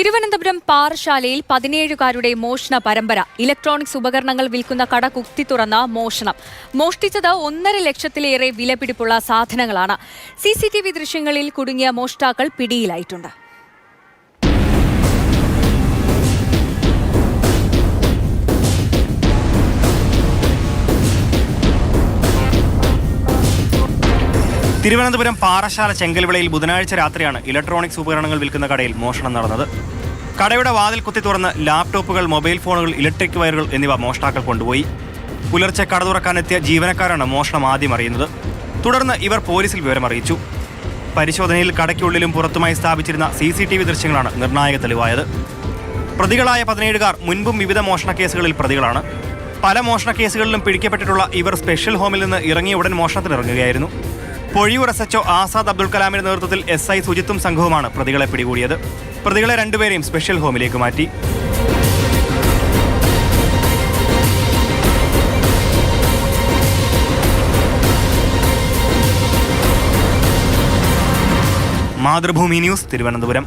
തിരുവനന്തപുരം പാറശാലയിൽ പതിനേഴുകാരുടെ മോഷണ പരമ്പര. ഇലക്ട്രോണിക്സ് ഉപകരണങ്ങൾ വിൽക്കുന്ന കട കുത്തി തുറന്ന മോഷണം. മോഷ്ടിച്ചത് ഒന്നര ലക്ഷത്തിലേറെ വിലപിടിപ്പുള്ള സാധനങ്ങളാണ്. സി ദൃശ്യങ്ങളിൽ കുടുങ്ങിയ മോഷ്ടാക്കൾ പിടിയിലായിട്ടുണ്ട്. തിരുവനന്തപുരം പാറശാല ചെങ്കൽവിളയിൽ ബുധനാഴ്ച രാത്രിയാണ് ഇലക്ട്രോണിക്സ് ഉപകരണങ്ങൾ വിൽക്കുന്ന കടയിൽ മോഷണം നടന്നത്. കടയുടെ വാതിൽ കുത്തി തുറന്ന് ലാപ്ടോപ്പുകൾ മൊബൈൽ ഫോണുകൾ ഇലക്ട്രിക് വയറുകൾ എന്നിവ മോഷ്ടാക്കൾ കൊണ്ടുപോയി. പുലർച്ചെ കട തുറക്കാനെത്തിയ ജീവനക്കാരാണ് മോഷണം ആദ്യം അറിയുന്നത്. തുടർന്ന് ഇവർ പോലീസിൽ വിവരം അറിയിച്ചു പരിശോധനയിൽ കടയ്ക്കുള്ളിലും പുറത്തുമായി സ്ഥാപിച്ചിരുന്ന സി സി ടി വി ദൃശ്യങ്ങളാണ് നിർണായക തെളിവായത്. പ്രതികളായ പതിനേഴുകാർ മുൻപും വിവിധ മോഷണ കേസുകളിൽ പ്രതികളാണ്. പല മോഷണ കേസുകളിലും പിടിക്കപ്പെട്ടിട്ടുള്ള ഇവർ സ്പെഷ്യൽ ഹോമിൽ നിന്ന് ഇറങ്ങിയ ഉടൻ മോഷണത്തിനിറങ്ങുകയായിരുന്നു. പൊഴിയൂർ എസ് എച്ച്ഒ ആസാദ് അബ്ദുൽ കലാമിന്റെ നേതൃത്വത്തിൽ എസ് ഐ സുജിത്തും സംഘവുമാണ് പ്രതികളെ പിടികൂടിയത്. പ്രതികളെ രണ്ടുപേരെയും സ്പെഷ്യൽ ഹോമിലേക്ക് മാറ്റി. മാതൃഭൂമി ന്യൂസ് തിരുവനന്തപുരം.